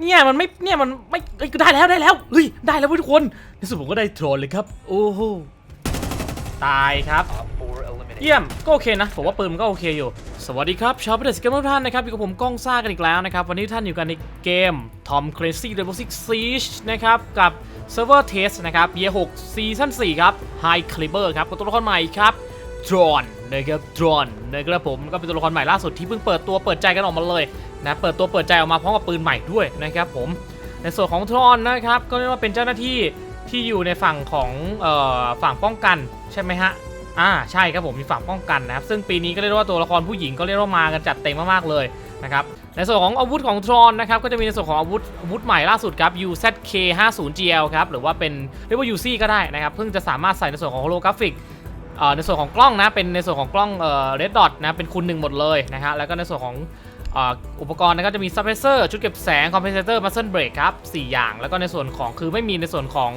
เนี่ยมันไม่เนี่ยมันไม่เอ้ยได้แล้วได้แล้วเฮ้ยได้แล้วเว้ยทุกคนในสุดผมก็ได้โทรเลยครับ โอ้โหตายครับ เยี่ยมก็โอเคนะผมว่าปืนมันก็โอเคอยู่ สวัสดีครับชาวประเทศสเกมทุกท่านนะครับอยู่กับผมก้องซ่ากันอีกแล้วนะครับ วันนี้ท่านอยู่กันในเกม Tom Clancy Rainbow Six Siege นะครับ กับ Server Test นะครับ Year 6 Season 4 ครับ High Caliber ครับกับตัวละครใหม่ครับ Drone นะครับ Drone นะครับผมก็เป็นตัวละครใหม่ล่าสุดที่เพิ่งเปิดตัวเปิดใจกันออกมาเลยนะเปิดตัวเปิดใจออกมาพร้อมกับปืนใหม่ด้วยนะครับผมในส่วนของ Drone นะครับก็เรียกว่าเป็นเจ้าหน้าที่ที่อยู่ในฝั่งของออฝั่งป้องกันใช่ไหมฮะอ่าใช่ครับผมมีฝั่งป้องกันนะครับซึ่งปีนี้ก็เรียกว่าตัวละครผู้หญิงก็เรียกว่ามากันจัดเต็มมากๆเลยนะครับในส่วนของอาวุธของทรอนนะครับก็จะมีในส่วนของอาวุธอาวุธใหม่ล่าสุดครับ UZK 50 GL ครับหรือว่าเป็นเรียกว่า UC ก็ได้นะครับเพิ่งจะสามารถใส่ในส่วนของโฮโลกราฟิก ในส่วนของกล้องนะเป็นในส่วนของกล้องเรดดอทนะเป็นคูณหนึ่งหมดเลยนะฮะแล้วก็ในส่วนของอุปกรณ์นะครับจะมีซับเพเซอร์ชุดเก็บแสงคอมเพนเซเตอร์มัสเซิลเบรกครับ4อย่าง แล้วก็ในส่วนของคือไม่มีในส่วนของ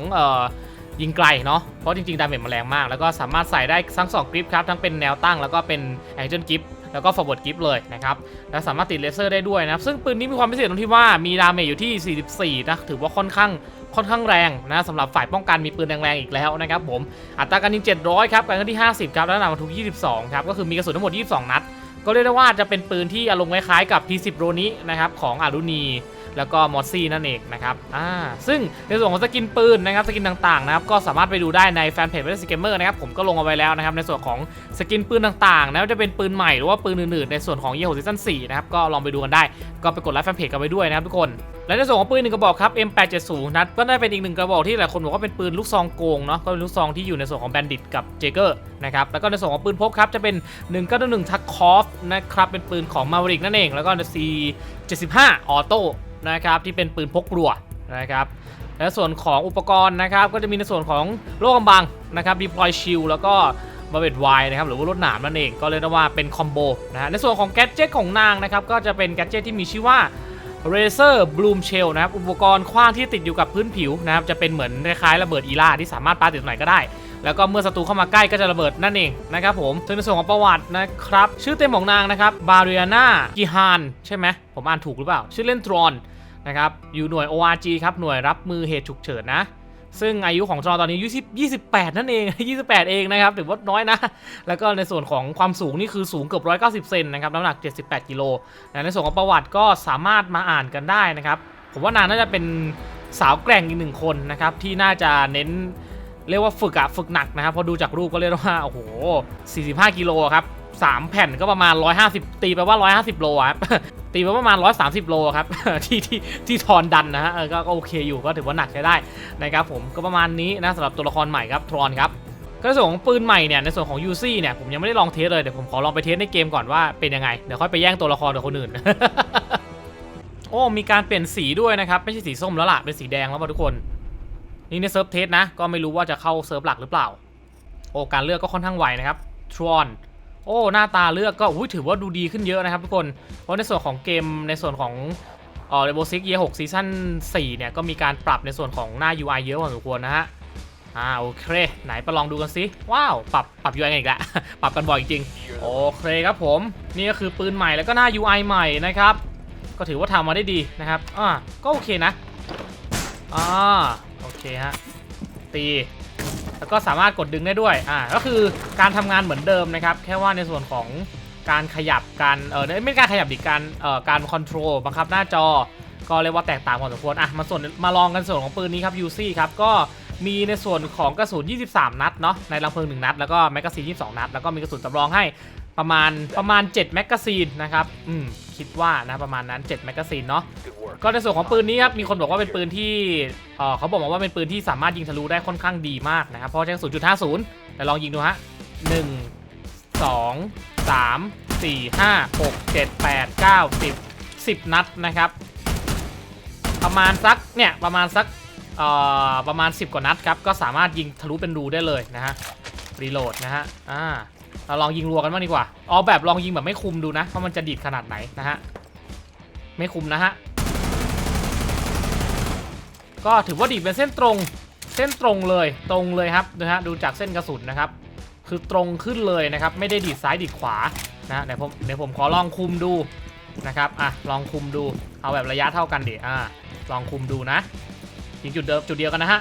ยิงไกลเนาะเพราะจริงๆดาเมจมันแรงมาก แล้วก็สามารถใส่ได้ทั้ง2กริปครับ ทั้งเป็นแนวตั้งแล้วก็เป็นแองเจิลกริปแล้วก็ forward กริปเลยนะครับ และสามารถติดเลเซอร์ได้ด้วยนะครับ ซึ่งปืนนี้มีความพิเศษตรงที่ว่ามีดาเมจอยู่ที่ 44 นะ ถือว่าค่อนข้างค่อนข้างแรงนะสำหรับฝ่ายป้องกันมีปืนแรงๆอีกแล้วนะครับผม อัตราการยิง 700 ครับ การเคลื่อนที่ 50 ครับ และน้ำหนักบรรทุก 22 ครับ ก็คือมีกระสุนทั้งหมด 22 นัด ก็เรียกได้ว่าจะเป็นปืนที่อารมณ์คล้ายๆกับ P10 โรนินะครับของอารุณี แล้วก็มอสซี่นั่นเองนะครับอ่าซึ่งในส่วนของสกินปืนนะครับสกินต่างๆนะครับก็สามารถไปดูได้ในแฟนเพจเวสเกมเมอร์นะครับผมก็ลงเอาไว้แล้วนะครับในส่วนของสกินปืนต่างๆนะว่าจะเป็นปืนใหม่หรือว่าปืนอื่นๆในส่วนของเย h ซีซั่น4นะครับก็ลองไปดูกันได้ ก็ไปกดไลค์แฟนเพจกันไว้ด้วยนะครับทุกคนและในส่วนของปืนหนึ่งกระบอกครับ M870 นัดก็ได้เป็นอีกหนึ่งกระบอกที่หลายคนบอกว่าเป็นปืนลูกซองโกงเนาะก็เป็นลูกซองที่อยู่ในส่วนของแบนดิตกับเจเกอร์นะครับแล้วก็ในส่วนของปืนพกครับจะเป็น191ทักคอฟนะครับเป็นปืนของมาวริกนั่นเองแล้วก็ 75 ออโต้นะครับที่เป็นปืนพกรัวนะครับและส่วนของอุปกรณ์นะครับก็จะมีในส่วนของโล่กำบังนะครับดีพลอยชิลแล้วก็บาเบตไวนะครับหรือว่ารถหนามนั่นเองก็เรียกได้ว่าเป็นคอมโบนะฮะในส่วนของแกดเจ็ตของนางนะครับก็จะเป็นแกดเจ็ตที่มีชื่อว่า Razer Bloom Shell นะครับอุปกรณ์ขว้างที่ติดอยู่กับพื้นผิวนะครับจะเป็นเหมือนคล้ายๆระเบิดอีล่าที่สามารถปาติดตรงไหนก็ได้ แล้วก็เมื่อศัตรูเข้ามาใกล้ก็จะระเบิดนั่นเองนะครับผมซึ่งในส่วนของประวัตินะครับ ชื่อเต็มของนางนะครับบาเรียนากิฮานใช่ไหมผมอ่านถูกหรือเปล่า ชื่อเล่นทรอนนะครับอยู่หน่วย ORG ครับหน่วยรับมือเหตุฉุกเฉินนะซึ่งอายุของจอตอนนี้อายุ20 28 นั่นเอง 28 เองนะครับถือว่าน้อยนะ แล้วก็ในส่วนของความสูงนี่คือสูงเกือบ 190 เซนนะครับ น้ำหนัก 78 กิโลนะในส่วนของประวัติก็สามารถมาอ่านกันได้นะครับ ผมว่านางน่าจะเป็นสาวแกร่งอีกหนึ่งคนนะครับ ที่น่าจะเน้น เรียกว่าฝึกอะฝึกหนักนะครับพอดูจากรูปก็เรียกว่าโอ้โห 45 กิโลครับ3แผ่นก็ประมาณ 150 ตีไปว่า 150 โลครับตีไปประมาณ 130 โลครับที่ที่ที่ทอนดันนะฮะก็โอเคอยู่ก็ถือว่าหนักใช้ได้นะครับผมก็ประมาณนี้นะสำหรับตัวละครใหม่ครับทรอนครับก็ในส่วนของปืนใหม่เนี่ยในส่วนของ UC เนี่ยผมยังไม่ได้ลองเทสเลยเดี๋ยวผมขอลองไปเทสในเกมก่อนว่าเป็นยังไงเดี๋ยวค่อยไปแย่งตัวละครกับคนอื่นโอ้มีการเปลี่ยนสีด้วยนะครับไม่ใช่สีส้มแล้วล่ะเป็นสีแดงแล้วทุกคน นี่ในเซิร์ฟเทสนะ ก็ไม่รู้ว่าจะเข้าเซิร์ฟหลักหรือเปล่า โอ้การเลือกก็ค่อนข้างไวนะครับทรอนโอ้ หน้าตาเลือกก็ถือว่าดูดีขึ้นเยอะนะครับทุกคน เพราะในส่วนของเกมในส่วนของเออเรโบซิกเยหกซีซั่น4เนี่ย ก็มีการปรับในส่วนของหน้า UI เยอะพอสมควรนะฮะ อ่า โอเค ไหนไปลองดูกันสิว้าว ปรับปรับ UI กันอีกแล้วปรับกันบ่อยจริง โอเคครับผม นี่ก็คือปืนใหม่แล้วก็หน้า UI ใหม่นะครับ ก็ถือว่าทำมาได้ดีนะครับ อ่า ก็โอเคนะ อ่า โอเคฮะ ตี แล้วก็สามารถกดดึงได้ด้วย อ่า ก็คือการทำงานเหมือนเดิมนะครับ แค่ว่าในส่วนของการขยับการ เออไม่ใช่การขยับดิการเอ่อ การคอนโทรลบังคับหน้าจอ ก็เรียกว่าแตกต่างพอสมควร อะ มาส่วน มาลองกันส่วนของปืนนี้ครับยูซี่ครับ ก็ มีในส่วนของกระสุน 23 นัดเนาะในลำเพลิง1นัด แล้วก็แมกกาซีน22 นัด แล้วก็มีกระสุนสำรองให้ประมาณประมาณ 7 แมกกาซีนนะครับอืมคิดว่านะประมาณนั้น 7 แมกกาซีนเนาะก็ในส่วนของปืนนี้ครับมีคนบอกว่าเป็นปืนที่เออเขาบอกมาว่าเป็นปืนที่สามารถยิงทะลุได้ค่อนข้างดีมากนะครับเพราะใช้กระสุนจุด50แต่ลองยิงดูฮะ1 2 3 4 5 6 7 8 9 10 10นัดนะครับ ประมาณสักเนี่ยประมาณสัก ประมาณ 10 กว่านัดครับ ก็สามารถยิงทะลุเป็นรูได้เลยนะฮะ รีโหลดนะฮะ อ่า เราลองยิงรัวกันบ้างดีกว่า เอาแบบลองยิงแบบไม่คุมดูนะว่ามันจะดีดขนาดไหนนะฮะ ไม่คุมนะฮะ ก็ถือว่าดีดเป็นเส้นตรง เส้นตรงเลย ตรงเลยครับนะฮะ ดูจากเส้นกระสุนนะครับ คือตรงขึ้นเลยนะครับ ไม่ได้ดีดซ้ายดีดขวา นะเดี๋ยวผมเดี๋ยวผมขอลองคุมดูนะครับ อะ ลองคุมดู เอาแบบระยะเท่ากันดิ อ่า ลองคุมดูนะ ยิงจุดเดิมจุดเดียวกันนะฮะ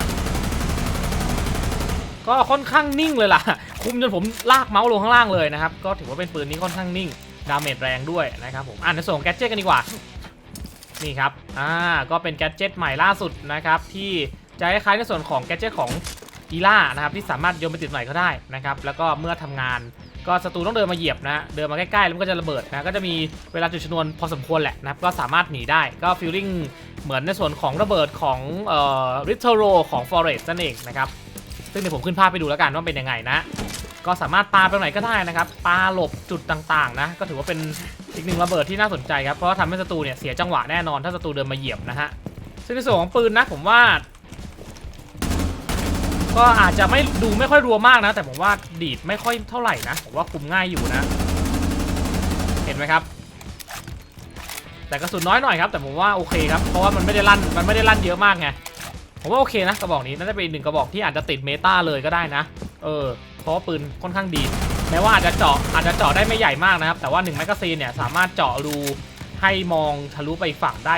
ก็ค่อนข้างนิ่งเลยล่ะ คุมจนผมลากเมาส์ลงข้างล่างเลยนะครับ ก็ถือว่าเป็นปืนนี้ค่อนข้างนิ่ง ดาเมจแรงด้วยนะครับผม อ่านในส่วนของแกดเจตกันดีกว่า นี่ครับ อ่า ก็เป็นแกดเจตใหม่ล่าสุดนะครับที่จะคล้ายๆในส่วนของแกดเจตของอีล่านะครับที่สามารถโยนไปติดหม่ก็ได้นะครับ แล้วก็เมื่อทำงานก็ศัตรูต้องเดินมาเหยียบนะเดินมาใกล้ๆแล้วมันก็จะระเบิดนะก็จะมีเวลาจุดชนวนพอสมควรแหละนะครับก็สามารถหนีได้ก็ฟีลลิ่ง เหมือนในส่วนของระเบิดของเอ่อริทเทโรของ Forest นั่นเองนะครับซึ่งเดี๋ยวผมขึ้นภาพไปดูแล้วกันว่าเป็นยังไงนะ ก็สามารถปาไปไหนก็ได้นะครับปาหลบจุดต่างๆนะก็ถือว่าเป็นอีกหนึ่งระเบิดที่น่าสนใจครับเพราะว่าทำให้ศัตรูเนี่ยเสียจังหวะแน่นอนถ้าศัตรูเดินมาเหยียบนะฮะซึ่งในส่วนของปืนนะผมว่าก็อาจจะไม่ดูไม่ค่อยรัวมากนะ แต่ผมว่าดีดไม่ค่อยเท่าไหร่นะผมว่าคุมง่ายอยู่นะ เห็นไหมครับ แต่กระสุนน้อยหน่อยครับ แต่ผมว่าโอเคครับ เพราะว่ามันไม่ได้ลั่น มันไม่ได้ลั่นเยอะมากไง ผมว่าโอเคนะกระบอกนี้น่าจะเป็นหนึ่งกระบอกที่อาจจะติดเมตาเลยก็ได้นะ เออ เพราะปืนค่อนข้างดี แม้ว่าอาจจะเจาะอาจจะเจาะได้ไม่ใหญ่มากนะครับ แต่ว่า1แมกกาซีนเนี่ยสามารถเจาะรูให้มองทะลุไปอีกฝั่งได้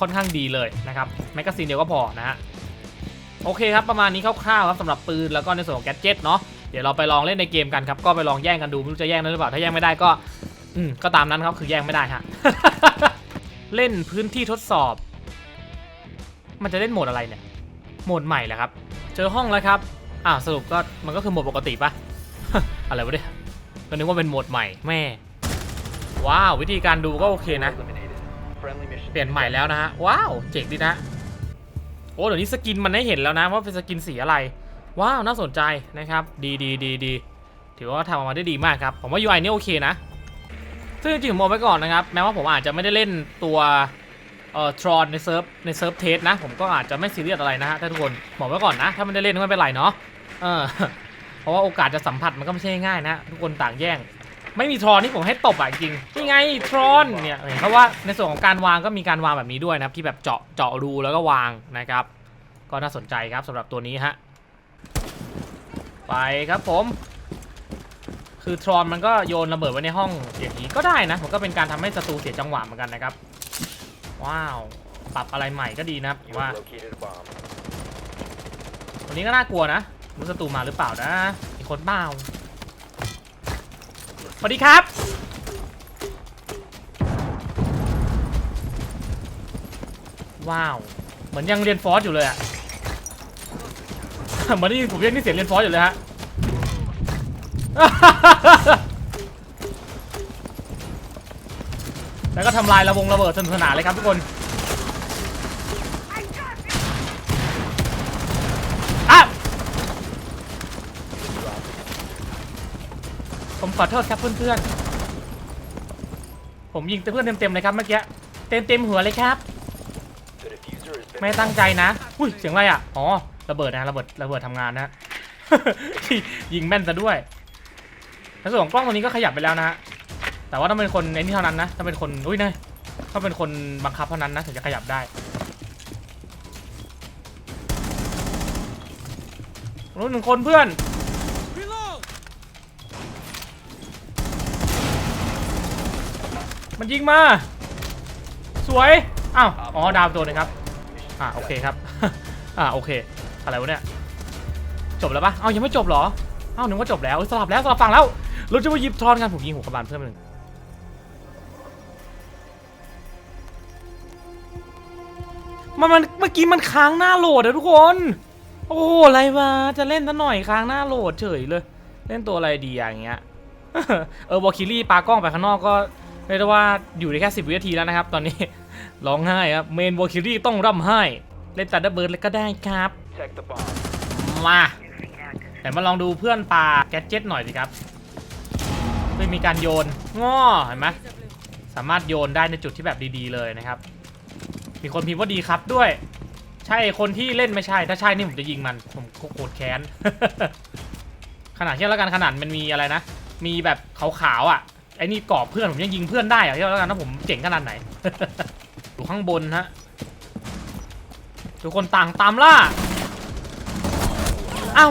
ค่อนข้างดีเลยนะครับ แมกกาซีนเดียวก็พอนะฮะ โอเคครับประมาณนี้คร่าวๆครับสำหรับปืนแล้วก็ในส่วนของแกดเจิตเนาะ เดี๋ยวเราไปลองเล่นในเกมกันครับ ก็ไปลองแย่งกันดูไม่รู้จะแย่งได้หรือเปล่า ถ้าแย่งไม่ได้ก็ อืมก็ตามนั้นครับคือแย่งไม่ได้ฮะ เล่นพื้นที่ทดสอบ มันจะเล่นโหมดอะไรเนี่ย โหมดใหม่แหละครับ เจอห้องแล้วครับ อ่าสรุปก็มันก็คือโหมดปกติปะอะไรวะเนี่ยก็นึกว่าเป็นโหมดใหม่แม่ ว้าววิธีการดูก็โอเคนะ เปลี่ยนใหม่แล้วนะฮะ ว้าวเจ๋งดีนะ โอ้เดี๋ยวนี้สกินมันให้เห็นแล้วนะว่าเป็นสกินสีอะไร ว้าวน่าสนใจนะครับ ดีดีดีดีถือว่าทำออกมาได้ดีมากครับ ผมว่า UI นี่โอเคนะ ซึ่งจริงๆผมบอกไว้ก่อนนะครับ แม้ว่าผมอาจจะไม่ได้เล่นตัวเอ่อทรอนในเซิร์ฟในเซิร์ฟเทสนะ ผมก็อาจจะไม่ซีเรียสอะไรนะฮะถ้าทุกคนบอกไว้ก่อนนะ ถ้าไม่ได้เล่นก็ไม่เป็นไรเนาะเออเพราะว่าโอกาสจะสัมผัสมันก็ไม่ใช่ง่ายนะทุกคนต่างแย่ง ไม่มีทรอนที่ผมให้ตบอะจริงนี่ไงทรอนเนี่ยเห็นเพราะว่าในส่วนของการวางก็มีการวางแบบนี้ด้วยนะครับที่แบบเจาะเจาะรูแล้วก็วางนะครับ ก็น่าสนใจครับสำหรับตัวนี้ฮะไปครับผม คือทรอนมันก็โยนระเบิดไว้ในห้องอย่างนี้ก็ได้นะ มันก็เป็นการทำให้ศัตรูเสียจังหวะเหมือนกันนะครับ ว้าว ปรับอะไรใหม่ก็ดีนะครับว่าตัวนี้ก็น่ากลัวนะรู้ศัตรูมาหรือเปล่านะมีคนเปล่าสวัสดีครับ ว้าว เหมือนยังเรียนฟอสอยู่เลยอะเหมือนที่ผมเรียกนี่เสียงเรียนฟอสอยู่เลยฮะ แล้วก็ทำลายระวงระเบิดสนุกสนานเลยครับทุกคนอะผมขอโทษครับเพื่อนๆ ผมยิงเพื่อนเต็มๆเลยครับเมื่อกี้ เต็มๆหัวเลยครับ ไม่ตั้งใจนะ อุ้ยเสียงอะไรอะ อ๋อ ระเบิดนะ ระเบิด ระเบิดทำงานนะ ยิงแม่นซะด้วย แล้วส่วนของกล้องตัวนี้ก็ขยับไปแล้วนะฮะแต่ว่าต้องเป็นคนไอ้นี่เท่านั้นนะถ้าเป็นคนอุ้ยเนยต้องเป็นคนบังคับเท่านั้นนะถึงจะขยับได้รู้หนึ่งคนเพื่อนมันยิงมา สวย อ้าว อ๋อ ดาวตัวหนึงครับ อ่าโอเคครับ อ่าโอเค อะไรวะเนี่ย จบแล้วปะเอ้ายังไม่จบเหรอ เอ้านึกว่าจบแล้วเอ้ยสลับแล้วสลับฝั่งแล้ว เราจะมาหยิบทรอนกันผมยิงหัวกระบาลเพิ่มหนึ่งมันมันเมื่อกี้มันค้างหน้าโหลดอะทุกคน โอ้โหอะไรวะจะเล่นซะหน่อยค้างหน้าโหลดเฉยเลย เล่นตัวอะไรดีอะอย่างเงี้ยเออวอลคิลี่ปากล้องไปข้างนอกก็เรียกได้ว่าอยู่ได้แค่10วินาทีแล้วนะครับ ตอนนี้ร้องไห้ครับเมนวอลคิลี่ต้องร่ำไห้ เล่นตัดดับเบิร์ดเลยก็ได้ครับมาแต่มาลองดูเพื่อนปลาแกดเจ็ตหน่อยสิครับ ไม่มีการโยนง้อเห็นไหมสามารถโยนได้ในจุดที่แบบดีๆเลยนะครับ มีคนพิมพ์ว่าดีครับด้วย ใช่คนที่เล่นไม่ใช่ ถ้าใช่นี่ผมจะยิงมันผมโกรธแค้น ขนาดเที่ยวแล้วกันขนาดมันมีอะไรนะ มีแบบขาวๆอะไอ้นี่กรอบเพื่อนผมยังยิงเพื่อนได้อะเที่ยวแล้วกันนะผมเจ๋งขนาดไหนอยู่ข้างบนฮะทุกคนต่างตามล่าอ้าว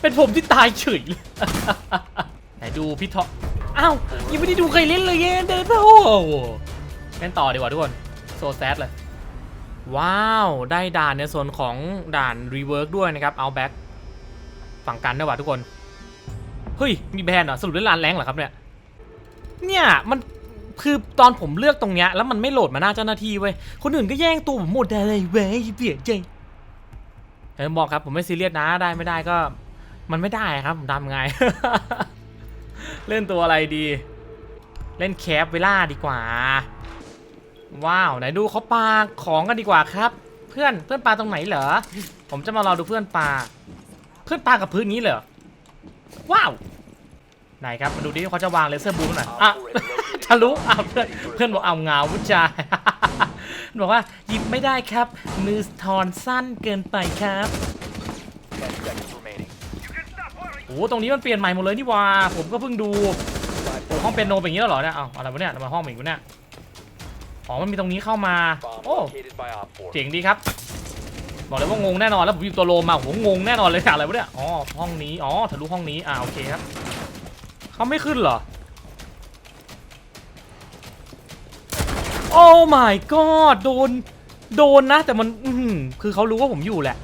เป็นผมที่ตายเฉยเลยไหน ดูพี่ท็อปอ้าวยังไม่ได้ดูใครเล่นเลยเย้เดินไปโอ้โหเล่นต่อดีกว่าทุกคนโซแซดเลย ว้าวได้ด่านในส่วนของด่านรีเวิร์กด้วยนะครับเอาแบ็กฝั่งกันด้วยว่ะทุกคน เฮ้ย มีแบรนด์เหรอสรุปเล่นร้านแรงเหรอครับเนี่ย เนี่ยมันคือตอนผมเลือกตรงเนี้ยแล้วมันไม่โหลดมาหน้าเจ้าหน้าที่เว้ย คนอื่นก็แย่งตัวผมหมดอะไรเว้ยเบียดใจเออบอกครับผมไม่ซีเรียสนะได้ไม่ได้ก็ มันไม่ได้ครับผมทำไง เล่นตัวอะไรดี เล่นแคปเวล่าดีกว่า ว้าวไหนดูเขาปาของกันดีกว่าครับ เพื่อนเพื่อนปาตรงไหนเหรอ ผมจะมารอดูเพื่อนปาเพื่อนปากับพื้นนี้เหรอ ว้าวไหนครับมาดูดิเขาจะวางเลเซอร์บูมหน่อยอะทะลุอ้าวเพื่อนเพื่อนบอกเอาเงาวุจายบอกว่าหยิบไม่ได้ครับ มือทอนสั้นเกินไปครับ Ten seconds remaining. โอ้ตรงนี้มันเปลี่ยนใหม่หมดเลยนี่ว่าผมก็เพิ่งดูโอ้ห้องเป็นโนเป็นอย่างนี้แล้วเหรอเนี่ยเอาอะไรวะเนี่ยทำไมห้องเป็นอย่างนี้เนี่ยอ๋อมันมีตรงนี้เข้ามาโอ้เจ๋งดีครับ บอกเลยว่างงแน่นอนแล้วผมหยิบตัวโลมาผมงงแน่นอนเลยอะไรวะเนี่ยอ๋อห้องนี้อ๋อทะลุห้องนี้อ่าโอเคครับเขาไม่ขึ้นเหรอโอ้ my god โดน โดนนะ แต่มัน อืคือเขารู้ว่าผมอยู่แหละ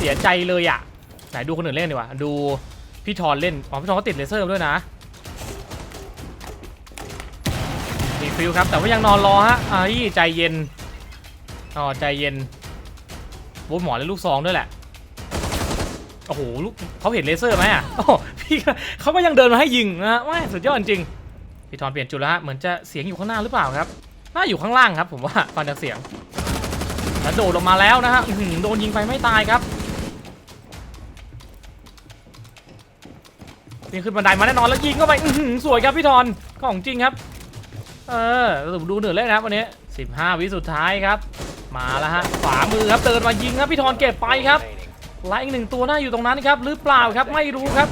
เสียใจเลยอะไหนดูคนอื่นเล่นดีกว่าดูพี่ทอนเล่นอ๋อพี่ทอนก็ติดเลเซอร์ด้วยนะมีฟิลครับแต่ว่ายังนอนรอฮะไอ้ยใจเย็นอ๋อใจเย็นโว้ยหมอเล่นลูกซองด้วยแหละโอ้โหลูกเขาเห็นเลเซอร์ไหมอะโอ้พี่เขาก็ยังเดินมาให้ยิงนะฮะแม่สุดยอดจริงพี่ทอนเปลี่ยนจุดแล้วฮะเหมือนจะเสียงอยู่ข้างหน้าหรือเปล่าครับน่าอยู่ข้างล่างครับผมว่าฟังจากเสียงแล้วโดดลงมาแล้วนะฮะโดนยิงไปไม่ตายครับ นขึ้นบันไดมาแน่นอนแล้วยิงเข้าไปสวยครับพี่ทอนของจริงครับ เออดูเหนือเลยนะครับวันนี้ 15 วิสุดท้ายครับ มาแล้วฮะขวามือครับเดินมายิงครับพี่ทอนเก็บไปครับไล่อีกหนึ่งตัวน่าอยู่ตรงนั้นครับหรือเปล่าครับไม่รู้ครับ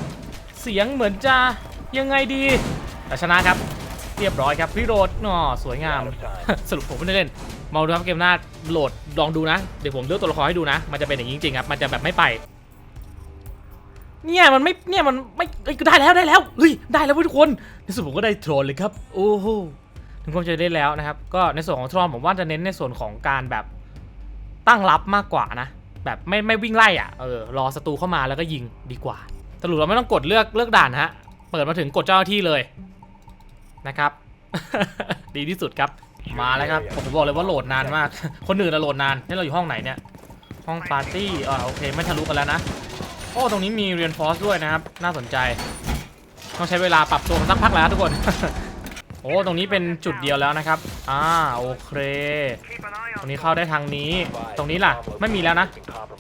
เสียงเหมือนจะยังไงดีแต่ชนะครับ เรียบร้อยครับพี่โรดน่อสวยงาม สรุปผมไม่ได้เล่นมาดูครับเกมหน้าโหลดลองดูนะ เดี๋ยวผมเลือกตัวละครให้ดูนะ มันจะเป็นอย่างนี้จริงๆครับ มันจะแบบไม่ไป เนี่ยมันไม่เนี่ยมันไม่เอ้ยได้แล้วได้แล้วเฮ้ยได้แล้วเว้ยทุกคนในสุดผมก็ได้โทรนเลยครับโอ้โหถึงผมจะได้แล้วนะครับ ก็ในส่วนของทรอนผมว่าจะเน้นในส่วนของการแบบตั้งรับมากกว่านะ แบบไม่ไม่วิ่งไล่อะเออรอศัตรูเข้ามาแล้วก็ยิงดีกว่าสรุปเราไม่ต้องกดเลือกเลือกด่านฮะเปิดมาถึงกดเจ้าหน้าที่เลยนะครับ ดีที่สุดครับมาแล้วครับผมบอกเลยว่าโหลดนานมาก คนอื่นอะโหลดนานนี่เราอยู่ห้องไหนเนี่ยห้องปาร์ตี้อ่าโอเคไม่ทะลุกันแล้วนะ อ้ตรงนี้มีเรียนฟอสด้วยนะครับ น่าสนใจ ต้องใช้เวลาปรับตัวสักพักแล้วทุกคน โอ้ตรงนี้เป็นจุดเดียวแล้วนะครับ อ่าโอเค ตรงนี้เข้าได้ทางนี้ ตรงนี้ล่ะ ไม่มีแล้วนะ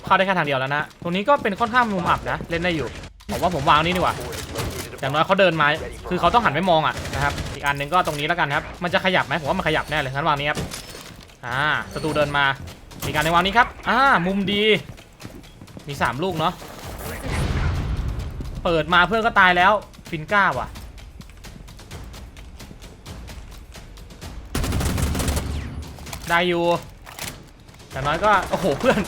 เข้าได้แค่ทางเดียวแล้วนะ ตรงนี้ก็เป็นค่อนข้างมุมอับนะ เล่นได้อยู่ผมว่าผมวางนี่ดีกว่าอย่างน้อยเขาเดินมา คือเขาต้องหันไปมองอะนะครับ อีกอันหนึ่งก็ตรงนี้แล้วกันครับ มันจะขยับไหมผมว่ามันขยับแน่เลยงั้นวางนี้ครับ อ่าศัตรูเดินมา อีกอันหนึงวางนี้ครับ อ่า มุมดี มีสามลูกเนาะ เปิดมาเพื่อนก็ตายแล้ว ฟินก้าว่ะ ได้อยู่แต่น้อยก็ โอ้โห เพื่อน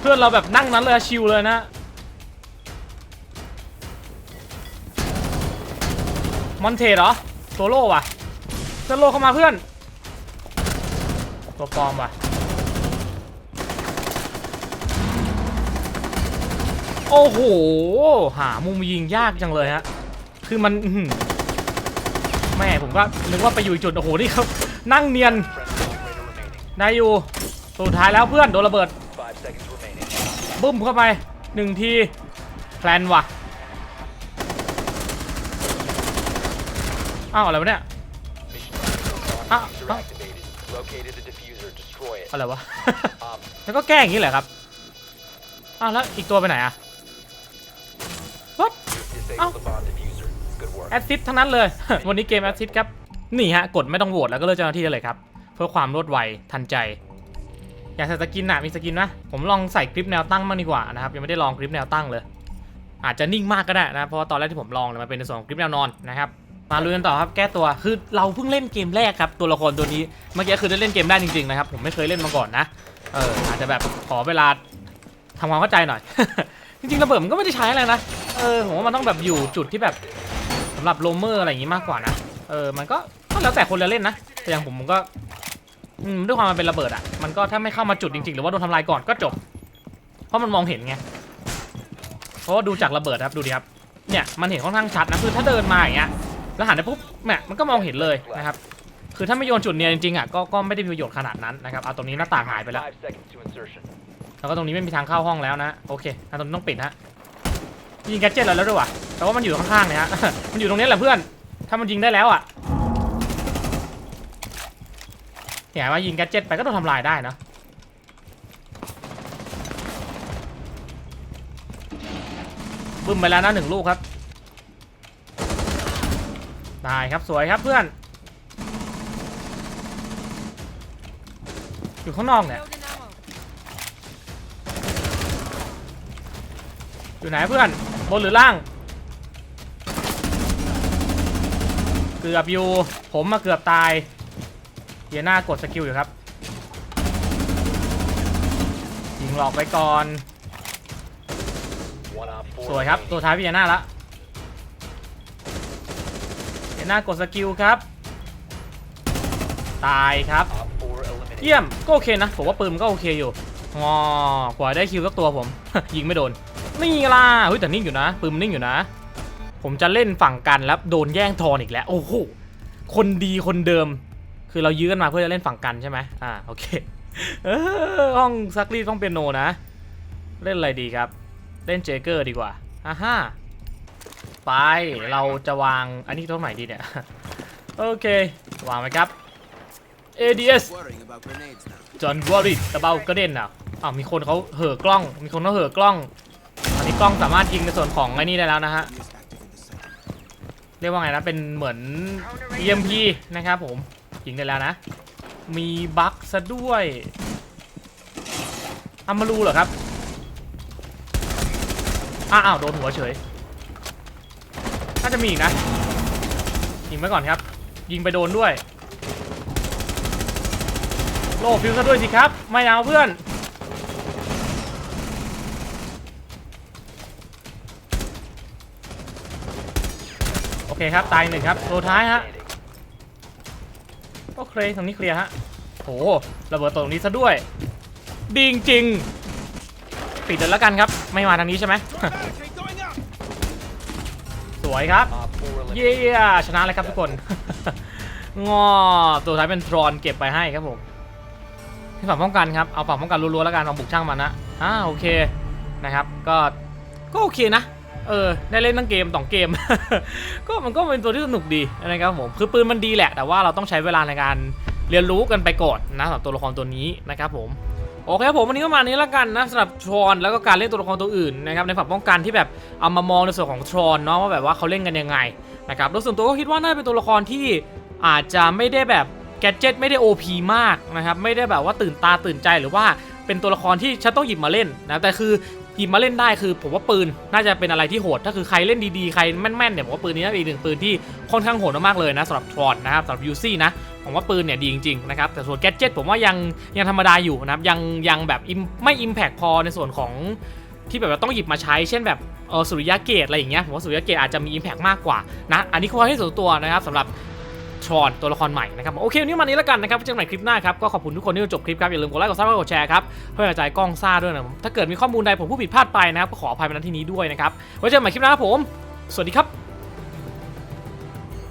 เพื่อนเราแบบนั่งนั้นเลยชิลเลยนะ มอนเทเหรอโซโล่ว่ะโซโล่เข้ามาเพื่อน ตัวปลอมว่ะ โอ้โห หามุมยิงยากจังเลยฮะ คือมันแม่ผมก็นึกว่าไปอยู่อีกจุด โอ้โห นี่เขานั่งเนียนได้อยู่ สุดท้ายแล้วเพื่อนโดนระเบิด บึ้มเข้าไปหนึ่งที แพลนว่ะ อ้าว อะไรวะเนี่ย Mission Ah, diffuser ah. activated. Located the diffuser. Destroy it. อะไรวะ แล้วก็แก้อย่างนี้เหรอครับ อ้าวแล้วอีกตัวไปไหนอะ disable the bomb diffuser. Good work. แอดซิดทั้งนั้นเลย วันนี้เกมแอดซิดครับ นี่ฮะ กดไม่ต้องโหวตแล้วก็เลือกเจ้าหน้าที่ได้เลยครับ เพื่อความรวดไวทันใจ อยากใส่สกินอะมีสกินนะผมลองใส่คลิปแนวตั้งบ้างดีกว่านะครับ ยังไม่ได้ลองคลิปแนวตั้งเลย อาจจะนิ่งมากก็ได้นะ เพราะว่าตอนแรกที่ผมลองเนี่ยมันเป็นในส่วนของคลิปแนวนอนนะครับ มาลุยกันต่อครับ แก้ตัว คือเราเพิ่งเล่นเกมแรกครับ ตัวละครตัวนี้ เมื่อกี้คือได้เล่นเกมได้จริงๆนะครับ ผมไม่เคยเล่นมาก่อนนะ เออ อาจจะแบบขอเวลาทำความเข้าใจหน่อย จริงๆระเบิดมันก็ไม่ได้ใช้อะไรนะ เออผมว่ามันต้องแบบอยู่จุดที่แบบสำหรับโลเมอร์อะไรอย่างงี้มากกว่านะเออมันก็ก็แล้วแต่คนจะเล่นนะแต่อย่างผมผมก็ด้วยความมันเป็นระเบิดอะมันก็ถ้าไม่เข้ามาจุดจริงๆ หรือว่าโดนทำลายก่อนก็จบ เพราะมันมองเห็นไงเพราะว่าดูจากระเบิดครับดูดิครับเนี่ยมันเห็นค่อนข้างชัดนะคือถ้าเดินมาอย่างเงี้ยแล้วหันไปปุ๊บแหมมันก็มองเห็นเลยนะครับคือถ้าไม่โยนจุดเนี่ยจริงๆอะก็ก็ไม่ได้มีประโยชน์ขนาดนั้นนะครับเอาตรงนี้หน้าต่างหายไปแล้วแล้วก็ตรงนี้ไม่มีทางเข้าห้องแล้วนะโอเคตรงนี้ต้องปิดฮะ ยิงแกดเจ็ตเราแล้วด้วยว่ะแต่ว่ามันอยู่ข้างๆเนี่ยฮะ มันอยู่ตรงนี้แหละเพื่อน ถ้ามันยิงได้แล้วอะเนี่ยว่ายิงแกดเจ็ตไปก็โดนทำลายได้นะบึ้มไปแล้วนะหนึ่งลูกครับ ได้ครับสวยครับเพื่อน อยู่ข้างนอกเนี่ย อยู่ไหนเพื่อน บนหรือล่าง เกือบอยู่ ผมมาเกือบตายเฮียน้ากดสกิลอยู่ครับยิงหลอกไปก่อน สวยครับ ตัวท้ายพี่เฮียน้าละเฮียน้ากดสกิลครับ ตายครับ เยี่ยมก็โอเคนะ ผมว่าปืนมันก็โอเคอยู่งอกว่าได้คิวสักตัวผม ยิงไม่โดน นี่ล่ะเฮ้ยแต่นิ่งอยู่นะปืนมันนิ่งอยู่นะ ผมจะเล่นฝั่งกันแล้วโดนแย่งทอนอีกแล้ว โอ้โหคนดีคนเดิม คือเรายื้อกันมาเพื่อจะเล่นฝั่งกันใช่ไหมอ่าโอเคเออห้องซักรีดห้องเปียโนนะ เล่นอะไรดีครับ เล่นเจเกอร์ดีกว่าอ่าฮ่าไปเราจะวางอันนี้ตรงไหนดีเนี่ยโอเควางไว้ครับ ADS worrying about grenade now. จอห์นวอริสตะเบากระเด็นอะอ้าวมีคนเขาเห่อกล้อง มีคนเขาเห่อกล้อง ตอนนี้กล้องสามารถยิงในส่วนของไอ้นี่ได้แล้วนะฮะ เรียกว่าไงนะ เป็นเหมือน EMP นะครับผม ยิงได้แล้วนะ มีบั๊กซะด้วยอามารูเหรอครับ อ้าว โดนหัวเฉย น่าจะมีอีกนะ ยิงไว้ก่อนครับ ยิงไปโดนด้วย โลฟิวซะด้วยสิครับ ไม่เอาเพื่อน โอเคครับ ตายหนึ่งครับตัวท้ายฮะโอเคตรงนี้เคลียร์ฮะโหระเบิดตรงนี้ซะด้วยดีจริงปิดเลยแล้วกันครับ ไม่มาทางนี้ใช่ไหมสวยครับ เย้ eliminated. ชนะเลยครับทุกคน งอตัวท้ายเป็นทรอนเก็บไปให้ครับผมที่ฝั่งป้องกันครับ เอาฝั่งป้องกันรัวๆแล้วกันเอาบุกช่างมันนะอ่าโอเคนะครับ ก็ก็โอเคนะ เออได้เล่นทั้งเกมสองเกม ก็มันก็เป็นตัวที่สนุกดีนะครับผมคือปืนมันดีแหละ แต่ว่าเราต้องใช้เวลาในการเรียนรู้กันไปก่อนนะสำหรับตัวละครตัวนี้นะครับผมโอเคครับผมวันนี้ก็ประมาณนี้ล้วกันนะสำหรับทรอนแล้วก็การเล่นตัวละครตัวอื่นนะครับในฝั่งป้องกันที่แบบเอามามองในส่วนของทรอนเนาะว่าแบบว่าเขาเล่นกันยังไงนะครับโดยส่วนตัวก็คิดว่าน่าจะเป็นตัวละครที่อาจจะไม่ได้แบบแกจ็ตไม่ได้ OP มากนะครับไม่ได้แบบว่าตื่นตาตื่นใจหรือว่าเป็นตัวละครที่ฉันต้องหยิบมาเล่นนะแต่คือ หยิบมาเล่นได้คือผมว่าปืนน่าจะเป็นอะไรที่โหด ถ้าคือใครเล่นดีๆ ใครแม่นๆเนี่ยผมว่าปืนนี้น่าเป็นอีกหนึ่งปืนที่ค่อนข้างโหดมากๆเลยนะสำหรับทรอนนะครับสำหรับยูซี่นะผมว่าปืนเนี่ยดีจริงๆนะครับแต่ส่วนแกจ็ตผมว่ายังยังธรรมดาอยู่นะครับยังยังแบบไม่อิมแพกพอในส่วนของที่แบบว่าต้องหยิบมาใช้เช่นแบบเออสุริยะเกตอะไรอย่างเงี้ยผมว่าสุริยะเกตอาจจะมีอิมแพกมากกว่านะอันนี้คือความให้ส่วนตัวนะครับสำหรับ ทรอนตัวละครใหม่นะครับโอเควันนี้มานี้แล้วกันนะครับเจอกันใหม่คลิปหน้าครับก็ขอบคุณทุกคนที่ดูจบคลิปครับอย่าลืมกดไลค์กดซับกดแชร์ครับเพื่อกระจายกล้องซ่าด้วยนะถ้าเกิดมีข้อมูลใดผมผู้ผิดพลาดไปนะครับก็ขออภัยในที่นี้ด้วยนะครับไว้เจอกันใหม่คลิปหน้าครับผม สวัสดีครับ